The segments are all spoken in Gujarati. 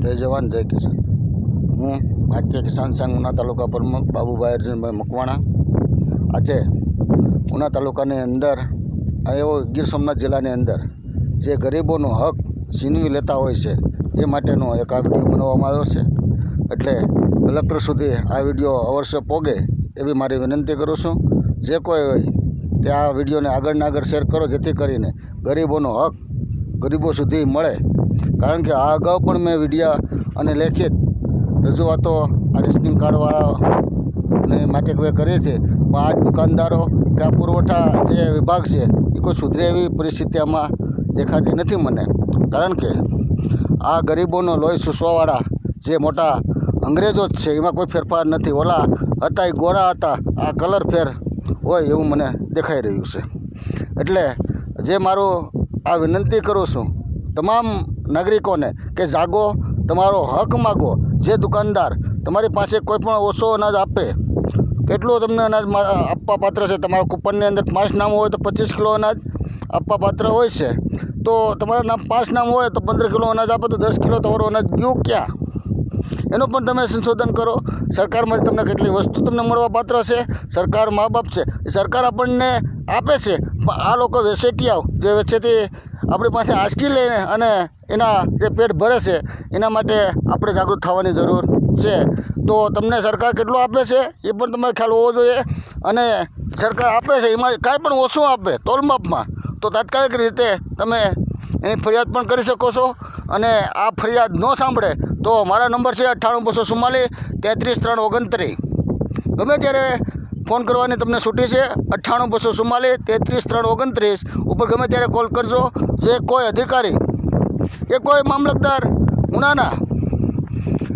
જય જવાન, જય કિસાન. હું ભારતીય કિસાન સંઘ ઉના તાલુકા પ્રમુખ બાબુભાઈ અર્જુનભાઈ મકવાણા. આજે ઉના તાલુકાની અંદર એવો ગીર સોમનાથ જિલ્લાની અંદર જે ગરીબોનો હક છીનવી લેતા હોય છે, એ માટેનો એક આ વીડિયો બનાવવામાં આવ્યો છે. એટલે કલેક્ટર સુધી આ વીડિયો અવશ્ય પોગે એવી મારી વિનંતી કરું છું. જે કોઈ હોય તે આ વિડીયોને આગળને આગળ શેર કરો, જેથી કરીને ગરીબોનો હક ગરીબો સુધી મળે કારણ કે આ અગાઉ પણ મેં વિડીયા અને લેખિત રજૂઆતો આ રેશનિંગ કાર્ડવાળાને માટે કોઈ કરી છે. પણ આ દુકાનદારો કે આ પુરવઠા જે વિભાગ છે, એ કોઈ સુધરે એવી પરિસ્થિતિ આમાં દેખાતી નથી મને. કારણ કે આ ગરીબોનો લોહી સૂસવાવાળા જે મોટા અંગ્રેજો જ છે, એમાં કોઈ ફેરફાર નથી. ઓલા હતા, એ ગોળા હતા, આ કલર ફેર હોય એવું મને દેખાઈ રહ્યું છે. એટલે જે મારું આ વિનંતી કરું છું, તમામ નાગરિકોને કે જાગો, તમારો હક માગો, જે દુકાનદાર તમારી પાસે કોઈ પણ ઓછો અનાજ આપે, કેટલું તમને અનાજ આપવા પાત્ર છે? તમારા કૂપનની અંદર પાંચ નામ હોય તો પચીસ કિલો અનાજ આપવા પાત્ર હોય છે. તો તમારા નામ પાંચ નામ હોય તો પંદર કિલો અનાજ આપે, તો દસ કિલો તમારું અનાજ ગયું ક્યાં? એનું પણ તમે સંશોધન કરો. સરકારમાંથી તમને કેટલી વસ્તુ તમને મળવા પાત્ર છે? સરકાર મા બાપ છે સરકાર આપણને આપે છે. પણ આ લોકો વેસેટિયાઓ જે વચ્ચેથી આપણી પાસે આંચકી લઈને અને એના જે પેટ ભરે છે, એના માટે આપણે જાગૃત થવાની જરૂર છે. તો તમને સરકાર કેટલો આપે છે, એ પણ તમારે ખ્યાલ હોવો જોઈએ. અને સરકાર આપે છે, એમાં કાંઈ પણ ઓછું આપે તોલમાપમાં તો તાત્કાલિક રીતે તમે એની ફરિયાદ પણ કરી શકો છો. અને આ ફરિયાદ ન સાંભળે તો મારા નંબર છે અઠ્ઠાણું બસો ચુમ્માલીસ તેત્રીસ ત્રણ ઓગણત્રીસ. ગમે ત્યારે ફોન કરવાની તમને છૂટી છે, અઠ્ઠાણું બસો ચુમ્માલીસ તેત્રીસ ત્રણ ઓગણત્રીસ, ઉપર ગમે ત્યારે કોલ કરજો. જે કોઈ અધિકારી એ કોઈ મામલતદાર ઉનાના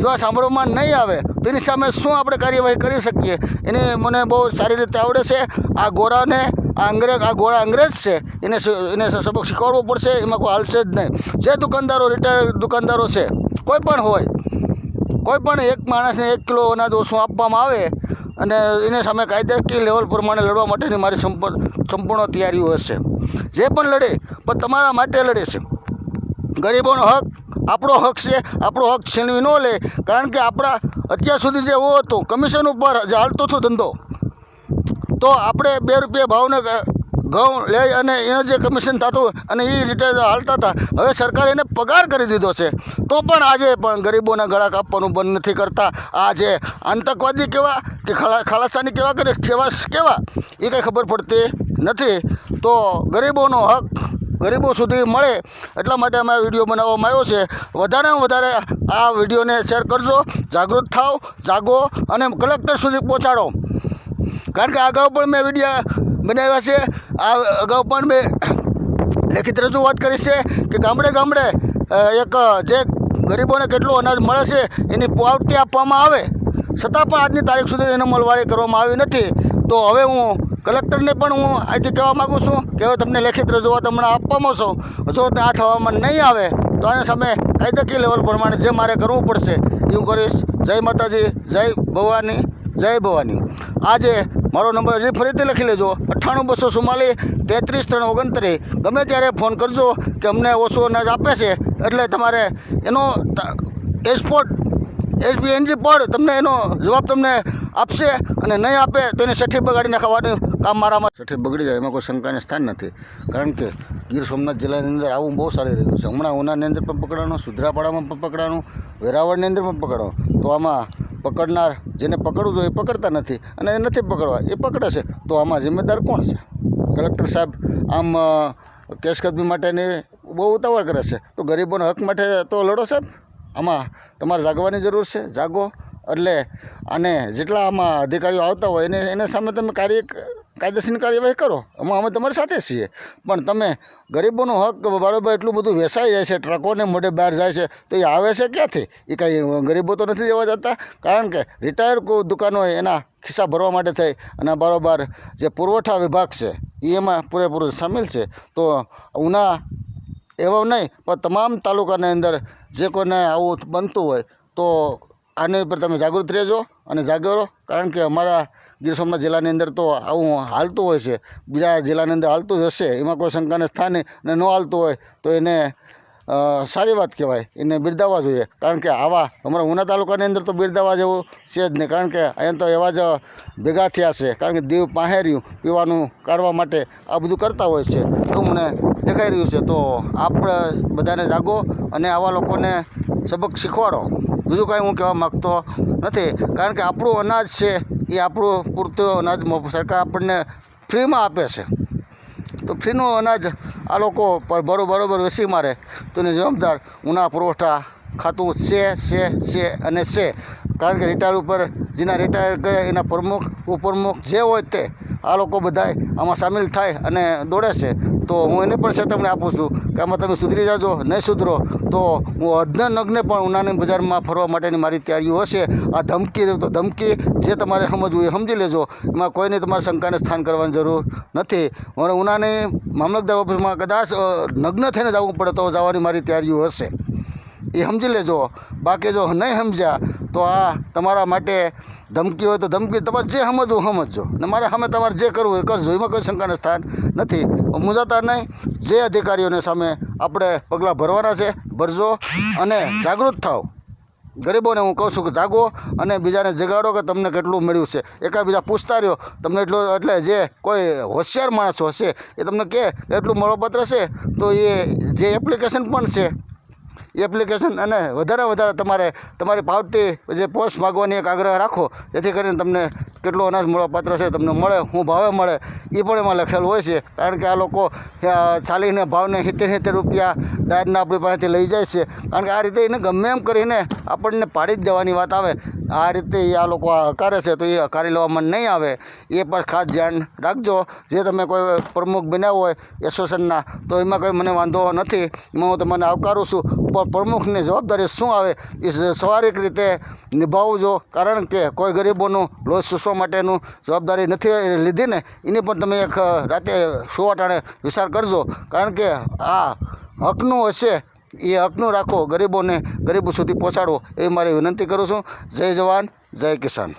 જો આ સાંભળવામાં નહીં આવે, તો એની સામે શું આપણે કાર્યવાહી કરી શકીએ? એને મને બહુ સારી રીતે આવડે છે. આ ગોરાને, આ અંગ્રેજ, આ ગોળા અંગ્રેજ છે. એને એને સબક શીખવાડવો પડશે, એમાં કોઈ હાલશે જ નહીં. જે દુકાનદારો, રિટાયર દુકાનદારો છે, કોઈ પણ હોય, કોઈ પણ એક માણસને એક કિલો અનાજ ઓછું આપવામાં આવે અને એની સામે કાયદાકીય લેવલ પ્રમાણે લડવા માટેની મારી સંપ- સંપૂર્ણ તૈયારીઓ હશે. જે પણ લડે, પણ તમારા માટે લડે છે. ગરીબોનો હક, આપણો હક છે, આપણો હક છીનવી ન લે. કારણ કે આપણા અત્યાર સુધી જે એવો હતો, કમિશન ઉપર હાલતો હતો ધંધો, તો આપણે બે રૂપિયા ભાવને ઘઉં લઈ અને એનું જે કમિશન થતું અને એ રીતે હાલતા હતા, હવે સરકારે એને પગાર કરી દીધો છે. તો પણ આજે પણ ગરીબોના ગળા કાપવાનું બંધ નથી કરતા. આ જે આતંકવાદી કેવા કે ખાલા ખાલાસ્તાની કેવા કે કેવા કેવા, એ કંઈ ખબર પડતી નથી. તો ગરીબોનો હક ગરીબો સુધી મળે એટલા માટે અમે આ વીડિયો બનાવવામાં આવ્યો છે. વધારેમાં વધારે આ વિડીયોને શેર કરજો, જાગૃત થાવ જાગો અને કલેક્ટર સુધી પહોંચાડો. કારણ કે અગાઉ પણ મેં વીડિયો બનાવ્યા છે. આ અગાઉ પણ મેં લેખિત રજૂઆત કરી છે કે ગામડે ગામડે એક, જે ગરીબોને કેટલું અનાજ મળે છે એની પાવતી આપવામાં આવે. છતાં પણ આજની તારીખ સુધી એને મલવાળી કરવામાં આવી નથી. તો હવે હું કલેક્ટરને પણ હું અહીંથી કહેવા માગું છું કે હવે તમને લેખિત રજૂઆત હમણાં આપવામાં છું. જો આ થવામાં નહીં આવે, તો આને સામે કાયદાકીય લેવલ પ્રમાણે જે મારે કરવું પડશે, એ હું કરીશ. જય માતાજી, જય ભવાની જય ભવાની. આજે મારો નંબર હજી ફરીથી લખી લેજો, અઠ્ઠાણું બસો ચુમ્માલીસ તેત્રીસ ત્રણ ઓગણત્રીસ. ગમે ત્યારે ફોન કરજો કે અમને ઓછું અનાજ આપે છે, એટલે તમારે એનો એસપોર્ટ, એસબીએનજી પણ તમને એનો જવાબ તમને આપશે અને નહીં આપે તો એને સઠ્ઠી બગાડી નાખવાનું કામ મારામાં છઠ્ઠી બગડી જાય, એમાં કોઈ શંકાને સ્થાન નથી. કારણ કે ગીર સોમનાથ જિલ્લાની અંદર આવું બહુ સારી રહ્યું છે. હમણાં ઉનાની અંદર પણ પકડવાનું, સુધરાપાડામાં પણ પકડાનું વેરાવળની અંદર પણ પકડવાનું. તો આમાં પકડનાર જેને પકડવું જોઈએ એ પકડતા નથી અને એ નથી પકડવા, એ પકડે છે. તો આમાં જિમ્મેદાર કોણ છે? કલેક્ટર સાહેબ આમ કેશકદમી માટેની બહુ ઉતાવળ કરે છે. તો ગરીબોના હક માટે તો લડો સાહેબ. આમાં તમારે જાગવાની જરૂર છે. જાગો. એટલે અને જેટલા આમાં અધિકારીઓ આવતા હોય એને એના સામે તમે કાર્ય કાયદેસરની કાર્યવાહી કરો. એમાં અમે તમારી સાથે છીએ. પણ તમે ગરીબોનો હક બરાબર એટલું બધું વેસાઈ જાય છે, ટ્રકોને મોઢે બહાર જાય છે, તો એ આવે છે ક્યાંથી? એ કાંઈ ગરીબો તો નથી જવા જતા? કારણ કે રિટાયર દુકાનો હોય એના ખિસ્સા ભરવા માટે થઈ અને બરાબર જે પુરવઠા વિભાગ છે એ એમાં પૂરેપૂરું સામેલ છે. તો ઉના એવો નહીં, પણ તમામ તાલુકાની અંદર જે કોઈને આવું બનતું હોય તો આની ઉપર તમે જાગૃત રહેજો અને જાગરો કારણ કે અમારા ગીર સોમનાથ જિલ્લાની અંદર તો આવું હાલતું હોય છે. બીજા જિલ્લાની અંદર હાલતું જ હશે. એમાં કોઈ શંકાને સ્થાને અને ન હાલતું હોય તો એને સારી વાત કહેવાય. એને બિરદાવવા જોઈએ. કારણ કે આવા અમારા ઉના તાલુકાની અંદર તો બિરદાવવા જેવું છે જ નહીં. કારણ કે અહીંયા તો એવા જ ભેગા થયા છે. કારણ કે દીવ પાહેર્યું પીવાનું કાઢવા માટે આ બધું કરતા હોય છે. એવું મને દેખાઈ રહ્યું છે. તો આપણે બધાને જાગો અને આવા લોકોને સબક શીખવાડો. બીજું કાંઈ હું કહેવા માગતો નથી. કારણ કે આપણું અનાજ છે, એ આપણું પૂરતું અનાજ સરકાર આપણને ફ્રીમાં આપે છે. તો ફ્રીનું અનાજ આ લોકો બરો, બરોબર વેસી મારે. તો એની જવાબદાર ઉના પુરવઠા ખાતું છે છે છે અને છે. કારણ કે રિટાયર ઉપર, જેના રિટાયર ગયા, એના પ્રમુખ, ઉપપ્રમુખ જે હોય તે આ લોકો બધાય આમાં સામેલ થાય અને દોડે છે. તો હું એને પણ ચેતવણી આપું છું કે આમાં તમે સુધરી જાજો, નહીં સુધરો, તો હું અડધા નગને પણ ઉનાની બજારમાં ફરવા માટેની મારી તૈયારીઓ હશે. આ ધમકી તો ધમકી જે તમારે સમજવું એ સમજી લેજો. એમાં કોઈને તમારે શંકાને સ્થાન કરવાની જરૂર નથી. મને ઉનાની મામલતદાર ઓફિસમાં કદાચ નગ્ન થઈને જવું પડે તો જવાની મારી તૈયારીઓ હશે. એ સમજી લેજો. બાકી જો નહીં સમજ્યા, તો આ તમારા માટે ધમકી હોય તો ધમકી તમારે જે સમજવું સમજજો. ને મારે સામે તમારે જે કરવું એ કરજો. એમાં કોઈ શંકાનું સ્થાન નથી. મૂંઝાતા નહીં. જે અધિકારીઓને સામે આપણે પગલાં ભરવાના છે, ભરજો અને જાગૃત થાવ ગરીબોને હું કહું છું કે જાગો અને બીજાને જગાડો કે તમને કેટલું મળ્યું છે. એકાબીજા પૂછતા રહ્યો તમને એટલું એટલે જે કોઈ હોશિયાર માણસો હશે એ તમને કહે કે એટલું મળોપત્ર છે? તો એ જે એપ્લિકેશન પણ છે એપ્લિકેશન અને વધારે વધારે તમારે, તમારી પાવતી જે પોસ્ટ માગવાની એક આગ્રહ રાખો. જેથી કરીને તમને કેટલું અનાજ મળવાપાત્ર છે તમને મળે, હું ભાવે મળે. એ પણ એમાં લખેલું હોય છે. કારણ કે આ લોકો ચાલીને ભાવને સિત્તેર સિત્તેર રૂપિયા ડાયરના આપણી પાસેથી લઈ જાય છે. કારણ કે આ રીતે એને ગમે એમ કરીને આપણને પાડી જ દેવાની વાત આવે. આ રીતે એ આ લોકો હકારે છે તો એ હકારી લેવામાં નહીં આવે. એ પણ ખાસ ધ્યાન રાખજો. જે તમે કોઈ પ્રમુખ બન્યા હોય એસોસિએશનના તો એમાં કંઈ મને વાંધો નથી. એમાં હું તમને આવકારું છું. પણ પ્રમુખની જવાબદારી શું આવે એ સ્વાભાવિક રીતે નિભાવજો. કારણ કે કોઈ ગરીબોનું લોહી શોષવા માટેનું જવાબદારી નથી લીધી ને એની પણ તમે એક રાતે સુવાટાણે વિચાર કરજો. કારણ કે આ હકનું હશે, એ હકનું રાખો. ગરીબોને ગરીબો સુધી પહોંચાડો એ મારી વિનંતી કરું છું. જય જવાન, જય કિસાન.